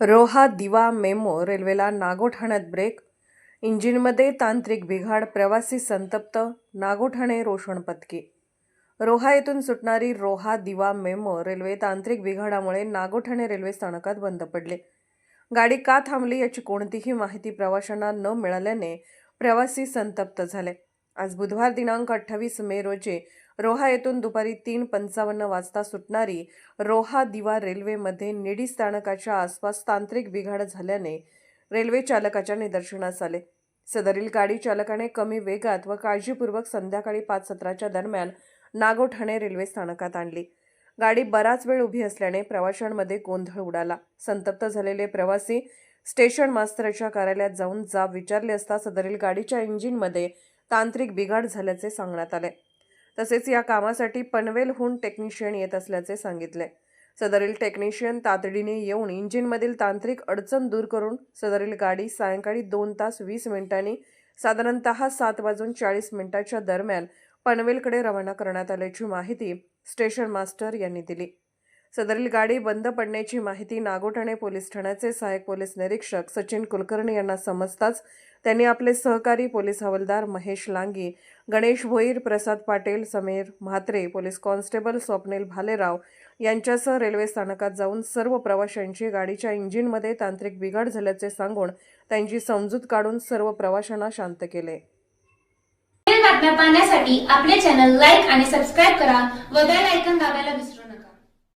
रोहा दिवा मेमो रेल्वेला नागोठाण्यात ब्रेक. इंजिनमध्ये तांत्रिक बिघाड प्रवासी संतप्त नागोठाणे रोषण पत्की रोहा येथून सुटणारी रोहा दिवा मेमो रेल्वे तांत्रिक बिघाडामुळे नागोठाणे रेल्वे स्थानकात बंद पडले. गाडी का थांबली याची कोणतीही माहिती प्रवाशांना न मिळाल्याने प्रवासी संतप्त झाले. आज बुधवार दिनांक अठ्ठावीस मे रोजी रोहा येथून दुपारी तीन पंचावन्न वाजता सुटणारी रोहा दिवा रेल्वेमध्ये निडी स्थानकाच्या आसपास तांत्रिक बिघाड झाल्याने रेल्वे चालकाच्या निदर्शनास आले. सदरील गाडी चालकाने कमी वेगात व काळजीपूर्वक संध्याकाळी पाच सतराच्या दरम्यान नागोठाणे रेल्वे स्थानकात आणली. गाडी बराच वेळ उभी असल्याने प्रवाशांमध्ये गोंधळ उडाला. संतप्त झालेले प्रवासी स्टेशन मास्तरच्या कार्यालयात जाऊन जाब विचारले असता सदरील गाडीच्या इंजिनमध्ये तांत्रिक बिघाड झाल्याचे सांगण्यात आले. तसेच या कामासाठी पनवेलहून टेक्निशियन येत असल्याचे सांगितले. सदरील टेक्निशियन तातडीने येऊन इंजिनमधील तांत्रिक अडचण दूर करून सदरील गाडी सायंकाळी दोन तास वीस मिनिटांनी साधारणत सात वाजून चाळीस मिनिटाच्या दरम्यान पनवेलकडे रवाना करण्यात आल्याची माहिती स्टेशन मास्टर यांनी दिली. सदरील गाडी बंद पडण्याची माहिती नागोठाणे पोलीस ठाण्याचे सहाय्यक पोलीस निरीक्षक सचिन कुलकर्णी यांना समजताच त्यांनी आपले सहकारी पोलीस हवालदार महेश लांगी गणेश भोईर प्रसाद पाटील समीर म्हात्रे पोलीस कॉन्स्टेबल स्वप्नील भालेराव यांच्यासह रेल्वे स्थानकात जाऊन सर्व प्रवाशांची गाडीच्या इंजिनमध्ये तांत्रिक बिघाड झाल्याचे सांगून त्यांची समजूत काढून सर्व प्रवाशांना शांत केले. बातम्या पाहण्यासाठी आपले चॅनल लाईक आणि सबस्क्राईब करा व बेल आयकॉन दाबायला विसरू